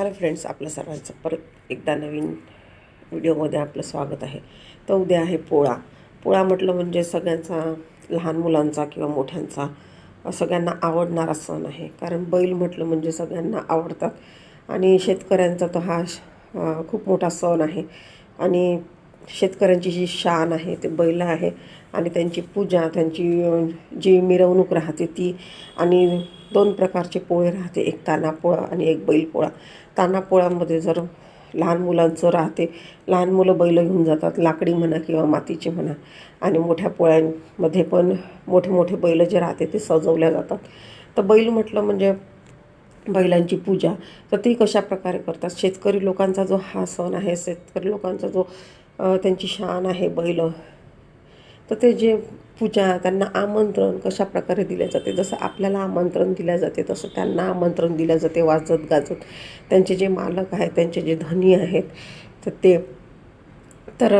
Hello friends आपलं सर्वांचं परत एकदा नवीन व्हिडिओमध्ये आपलं स्वागत आहे. तर उद्या आहे पोळा. पोळा म्हटलं म्हणजे सगळ्यांचा लहान मुलांचा किंवा मोठ्यांचा सगळ्यांना आवडणारा सण आहे. कारण बैल म्हटलं म्हणजे सगळ्यांना आवडतात. आणि शेतकऱ्यांचा तो हा श- खूप मोठा सण आहे. आणि शेतकऱ्यांची जी शान आहे ते बैल आहे. आणि त्यांची पूजा त्यांची जी मिरवणूक राहते ती आणि दोन प्रकारचे पोळे राहते. एक ताना पोळा आणि एक बैलपोळा. ताना पोळ्यामध्ये जर लहान मुलांचं राहते लहान मुलं बैल घेऊन जातात लाकडी म्हणा किंवा मातीची म्हणा. आणि मोठ्या पोळ्यांमध्ये पण मोठे मोठे बैल जे राहते ते सजवल्या जातात. तर बैल म्हटलं म्हणजे बैलांची पूजा. तर ती कशा प्रकारे करतात? शेतकरी लोकांचा जो हा सण आहे शेतकरी लोकांचा जो त्यांची शान आहे बैल तर ते जे पूजा त्यांना आमंत्रण कशा प्रकारे दिले जाते जसं आपल्याला आमंत्रण दिले जाते तसं त्यांना आमंत्रण दिल्या जाते वाजत गाजत. त्यांचे जे मालक आहेत त्यांचे जे धनी आहेत तर ते तर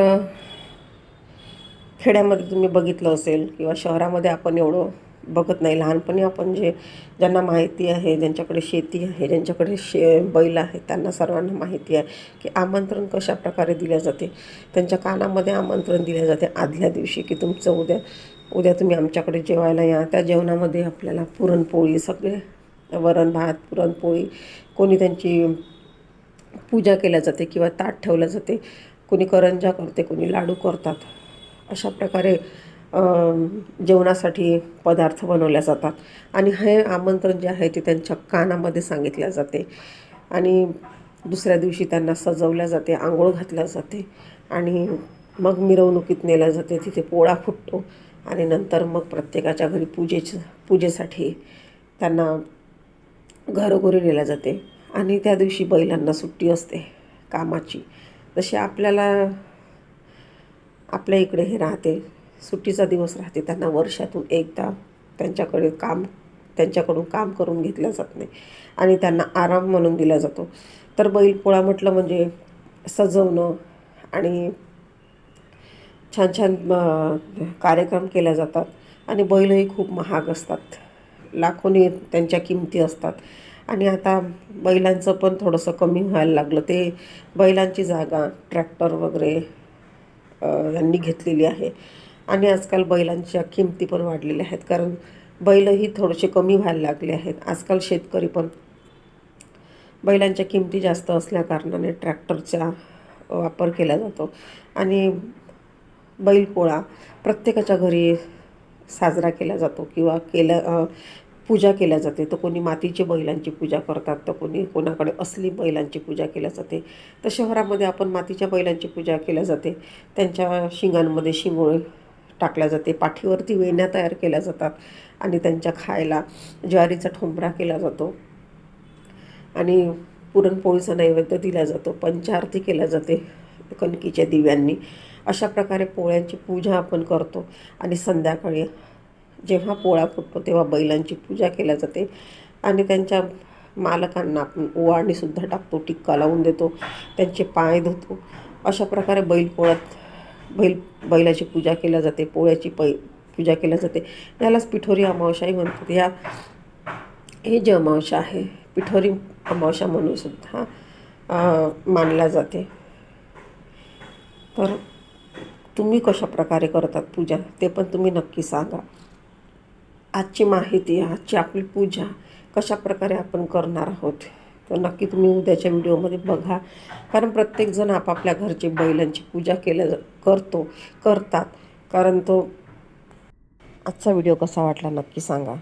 खेड्यामध्ये तुम्ही बघितलं असेल किंवा शहरामध्ये आपण एवढं बघत नाही. लहानपणी आपण जे ज्यांना माहिती आहे ज्यांच्याकडे शेती आहे ज्यांच्याकडे शे बैल आहे त्यांना सर्वांना माहिती आहे की आमंत्रण कशा प्रकारे दिल्या जाते. त्यांच्या कानामध्ये आमंत्रण दिले जाते. आदल्या दिवशी की तुमचं उद्या उद्या तुम्ही आमच्याकडे जेवायला या. त्या जेवणामध्ये आपल्याला पुरणपोळी सगळे वरण भात पुरणपोळी कोणी त्यांची पूजा केल्या जाते किंवा ताट ठेवलं जाते. कोणी करंजा करते कोणी लाडू करतात. अशा प्रकारे जेवणासाठी पदार्थ बनवल्या जातात. आणि हे आमंत्रण जे आहे ते त्यांच्या कानामध्ये सांगितल्या जाते. आणि दुसऱ्या दिवशी त्यांना सजवल्या जाते आंघोळ घातल्या जाते. आणि मग मिरवणुकीत नेल्या जाते तिथे पोळा फुटतो. आणि नंतर मग प्रत्येकाच्या घरी पूजेच पूजेसाठी त्यांना घरोघरी नेल्या जाते. आणि त्या दिवशी बैलांना सुट्टी असते कामाची. तशी आपल्याला आपल्या इकडे हे राहते. सुट्टीचा दिवस राहते त्यांना वर्षातून एकदा त्यांच्याकडे काम त्यांच्याकडून काम करून घेतलं जात नाही आणि त्यांना आराम म्हणून दिला जातो. तर बैलपोळा म्हटलं म्हणजे सजवणं आणि छान छान कार्यक्रम केल्या जातात आणि बैलही खूप महाग असतात. लाखोनी त्यांच्या किमती असतात. आणि आता बैलांचं पण थोडंसं कमी व्हायला लागलं. ते बैलांची जागा ट्रॅक्टर वगैरे यांनी घेतलेली आहे. आणि आजकाल बैलांच्या किमती पण वाढलेल्या आहेत. कारण बैलही थोडेसे कमी व्हायला लागले आहेत. आजकाल शेतकरी पण बैलांच्या किमती जास्त असल्याकारणाने ट्रॅक्टरचा वापर केला जातो. आणि बैलपोळा प्रत्येकाच्या घरी साजरा केला जातो किंवा केल्या पूजा केल्या जाते. तर कोणी मातीची बैलांची पूजा करतात तर कोणी कोणाकडे असली बैलांची पूजा केल्या जाते. तर शहरामध्ये आपण मातीच्या बैलांची पूजा केल्या जाते. त्यांच्या शिंगांमध्ये शिंगोळे टाकल्या जाते. पाठीवरती वेण्या तयार केल्या जातात आणि त्यांच्या खायला ज्वारीचा ठोंबरा केला जातो. आणि पुरणपोळीचा नैवेद्य दिला जातो. पंचारती केल्या जाते कणकीच्या दिव्यांनी. अशा प्रकारे पोळ्यांची पूजा आपण करतो. आणि संध्याकाळी जेव्हा पोळा फुटतो तेव्हा बैलांची पूजा केल्या जाते. आणि त्यांच्या मालकांना आपण ओवाळणीसुद्धा टाकतो टिक्का लावून देतो त्यांचे पाय धुतो. अशा प्रकारे बैल पोळ्यात बैल बैलाची पूजा केल्या जाते पोळ्याची पै पूजा केल्या जाते. यालाच पिठोरी अमावस्याही म्हणतात. या हे जे अमावस्या आहे पिठोरी अमावस्या म्हणून सुद्धा मानल्या जाते. तर तुम्ही कशा प्रकारे करतात पूजा ते पण तुम्ही नक्की सांगा. आजची माहिती आजची आपली पूजा कशा प्रकारे आपण करणार आहोत? तर नक्की तुम्ही उद्याच्या व्हिडिओमध्ये बघा. कारण प्रत्येकजण आपापल्या घरची बैलांची पूजा केल्या जा- करतो करतात. कारण तो आजचा व्हिडिओ कसा वाटला नक्की सांगा.